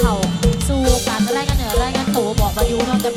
เข่าสู้การรล่กันเหนือรล่กันตบอกมาอยู่นอะจาก